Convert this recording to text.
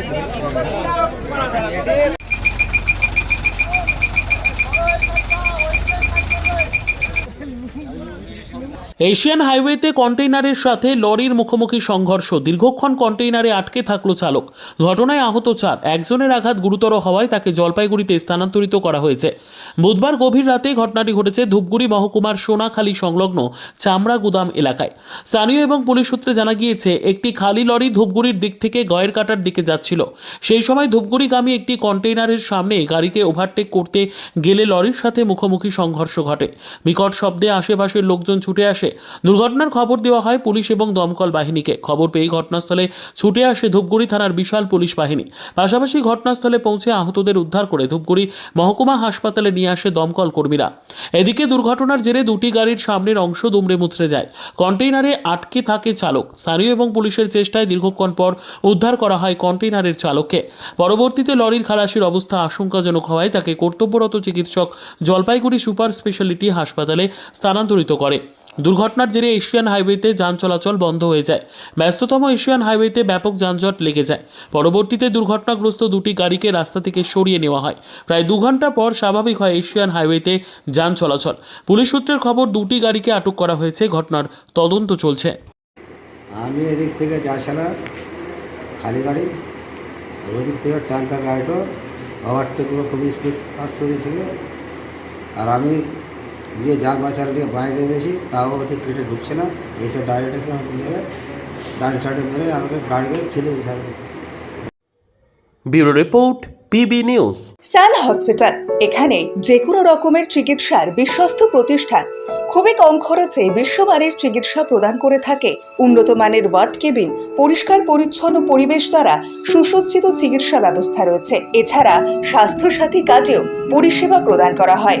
eso. Asian হাইওয়েতে কন্টেইনারের সাথে লরির মুখোমুখি সংঘর্ষ। দীর্ঘক্ষণ কন্টেইনারে আটকে থাকল চালক। ঘটনায় আহত চার। একজনের আঘাত গুরুতর হওয়ায় তাকে জলপাইগুড়িতে স্থানান্তরিত করা হয়েছে। বুধবার গভীর রাতে ঘটনাটি ঘটেছে ধূপগুড়ি মহকুমার সোনাখালী সংলগ্ন চামড়া গুদাম এলাকায়। স্থানীয় এবং পুলিশ সূত্রে জানা গিয়েছে, একটি খালি লরি ধূপগুড়ির দিক থেকে গয়ের কাটার দিকে যাচ্ছিল। সেই সময় ধূপগুড়িগামী একটি কন্টেইনারের সামনে গাড়িকে ওভারটেক করতে গেলে লরির সাথে মুখোমুখি সংঘর্ষ ঘটে। বিকট শব্দে আশেপাশের লোকজন ছুটে আসে। দুর্ঘটনার খবর দেওয়া হয় পুলিশ এবং দমকল বাহিনীকে। খবর পেয়ে ঘটনাস্থলে ছুটে আসে ধূপগুড়ি থানার বিশাল পুলিশ বাহিনী। পাশাপাশি ঘটনাস্থলে পৌঁছে আহতদের উদ্ধার করে ধূপগুড়ি মহকুমা হাসপাতালে নিয়ে আসে দমকল কর্মীরা। এদিকে দুর্ঘটনার জেরে দুটি গাড়ির সামনের অংশ দুমড়ে মুচড়ে যায়। কন্টেইনারে আটকে থাকে চালক। স্থানীয় এবং পুলিশের চেষ্টায় দীর্ঘক্ষণ পর উদ্ধার করা হয় কন্টেইনারের চালককে। পরবর্তীতে লরির খালাসির অবস্থা আশঙ্কাজনক হওয়ায় তাকে কর্তব্যরত চিকিৎসক জলপাইগুড়ি সুপার স্পেশালিটি হাসপাতালে স্থানান্তরিত করে। দুর্ঘটনার জেরে এশিয়ান হাইওয়েতে যান চলাচল বন্ধ হয়ে যায়। ব্যস্ততম এশিয়ান হাইওয়েতে ব্যাপক যানজট লেগে যায়। পরবর্তীতে দুর্ঘটনাগ্রস্ত দুটি গাড়িকে রাস্তা থেকে সরিয়ে নেওয়া হয়। প্রায় দু ঘণ্টা পর স্বাভাবিক হয় এশিয়ান হাইওয়েতে যান চলাচল। পুলিশ সূত্রের খবর, দুটি গাড়িকে আটক করা হয়েছে। ঘটনার তদন্ত চলছে। আমি এদিক থেকে যাচ্ছিলাম খালি গাড়ি আর ওদিক থেকে ট্যাঙ্কার গাড়িটা ওভারটেকগুলো খুবই স্পিড আর আমি গিয়ে জাল বাঁচার দিয়ে বাইরে দিয়ে দিয়েছি তাও ওদের পেটে ঢুকছে না। এসে ডাইরেক্ট এসে আমাকে মেরে ডান সাইডে মেরে আমাকে গাড়িকে ঠেলে দিয়েছে আর bureau report PB news. Sun Hospital এখানে যে কোনো রকমের চিকিৎসার বিশ্বস্ত প্রতিষ্ঠান। খুবই কম খরচে বিশ্বমানের চিকিৎসা প্রদান করে থাকে। উন্নত মানের ওয়ার্ড কেবিন পরিষ্কার পরিচ্ছন্ন পরিবেশ দ্বারা সুসজ্জিত চিকিৎসা ব্যবস্থা রয়েছে। এছাড়া স্বাস্থ্যসাথী কাজেও পরিষেবা প্রদান করা হয়।